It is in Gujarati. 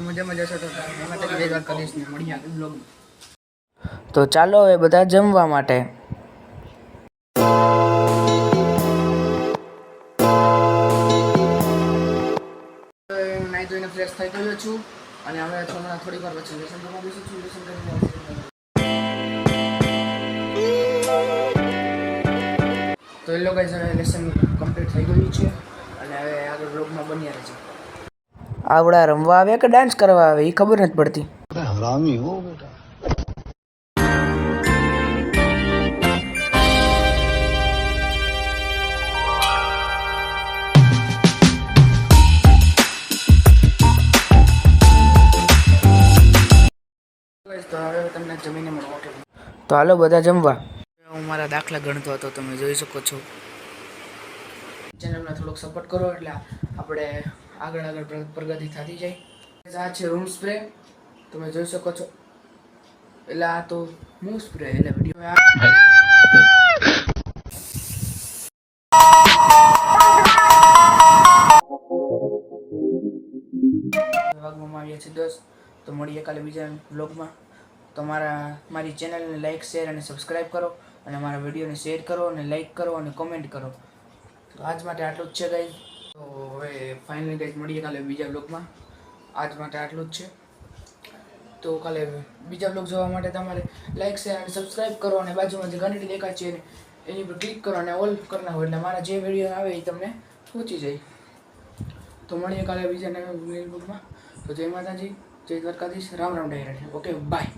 મજા મજા છો તો તો વાર કરીશ ને મળી આગળ બ્લોગમાં તો ચાલો હવે બધા જમવા માટે. હું ધોઈને ફ્રેશ થઈ ગયો છું અને હવે થોડા વાર પછી લેસન કરવા બેસું છું લેસન કરીને તો એ લોકો લેસન કમ્પ્લીટ થઈ ગયું છે અને હવે આગળ બ્લોગમાં બન્યા રહે છે આવડા રમવા આવે કે ડાન્સ કરવા આવે એ ખબર નથી પડતી. હરામી હો બેટા. તો તો હાલો બધા જમવા. હું મારા દાખલા ગણતો હતો તમે જોઈ શકો છો. ચેનલને થોડોક સપોર્ટ કરો એટલે આપણે આગળ આગળ પ્રગતિ થતી જાય. આ છે રૂમ સ્પ્રે તમે જોઈ શકો છો. એટલે આ તો મૂવ સ્પ્રે એટલે વીડિયો ભાગમાં આવ્યા છે દસ. તો મળીએ કાલે બીજા બ્લોગમાં તમારા, મારી ચેનલને લાઇક શેર અને સબસ્ક્રાઈબ કરો અને મારા વિડીયોને શેર કરો અને લાઇક કરો અને કોમેન્ટ કરો. તો આજ માટે આટલું જ છે ગાઈઝ તો હવે ફાઇનલી ગાઈઝ મળીએ કાલે બીજા બ્લોગમાં આજ માટે આટલું જ છે. તો કાલે બીજા બ્લોગ જોવા માટે તમારે લાઈક શેર અને સબસ્ક્રાઈબ કરો અને બાજુમાં જે ઘંટડી દેખાય છે એને પર ક્લિક કરો અને ઓલ કરી નાખો એટલે મારા જે વીડિયો આવે એ તમને પહોંચી જાય. તો મળીએ કાલે બીજા નવા બ્લોગમાં તો જય માતાજી, જય દ્વારકાધીશ. રામ રામ ડાયરા ઓકે બાય